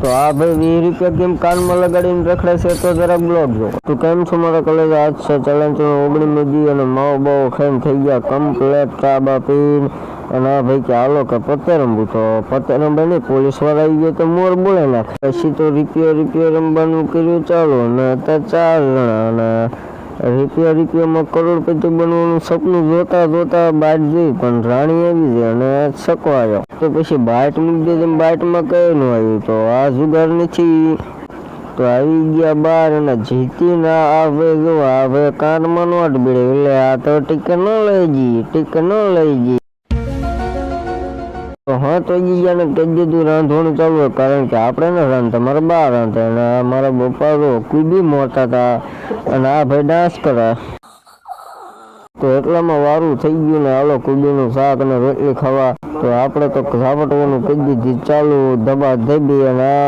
તો આ ભાઈ વીસ રૂપિયા કેમ કાનમાં લગાડીને રખડે છે તો જરાક બ્લોગ જો. તો કેમ છો મારા કલેજ? આજ છે ચલણ ઓગણી મેદી અને માવો બાવો ખાઈને થઈ ગયા કમ્પ્લેટ ચા બા પીને. અને આ ભાઈ કે હાલો કે પત્તે રમવું તો પત્તે રમવા નહીં, પોલીસવાળા આવી ગયા તો મોર બોલે નાખે. પછી તો રૂપિયો રૂપિયો રમવાનું કર્યું ચાલુ અને અત્યારે ચાર જણા અને રૂપિયા રૂપિયામાં કરોડપતિ બનવાનું સપનું જોતા જોતા બાઇટ જોઈ પણ રાણી આવી છે અને છકવાયો તો પછી બાઇટ મૂકી બાઇટમાં કઈ ન આવ્યું? તો આ જુગાર નથી. તો આવી ગયા બાર અને જીતીને આવે જો, હવે કાનમાં નોટ બીડે એટલે આ તો ટીકે ન લઈ જઈએ ટીકે ન લઈ તો હા, તો ગયા કહી દીધું, રાંધવાનું ચાલુ. કારણ કે આપણે ના રાંધતા, મારા બા રાંધતા અને મારા પપ્પા તો કુબી મોટા હતા, અને આ ભાઈ ડાન્સ કરે તો એટલામાં વારું થઈ ગયું ને હાલો કુબીનું શાક અને રોટલી ખાવા, તો આપણે તો ઝાપટવાનું કહી દીધી, ચાલુ, દબા ધબી અને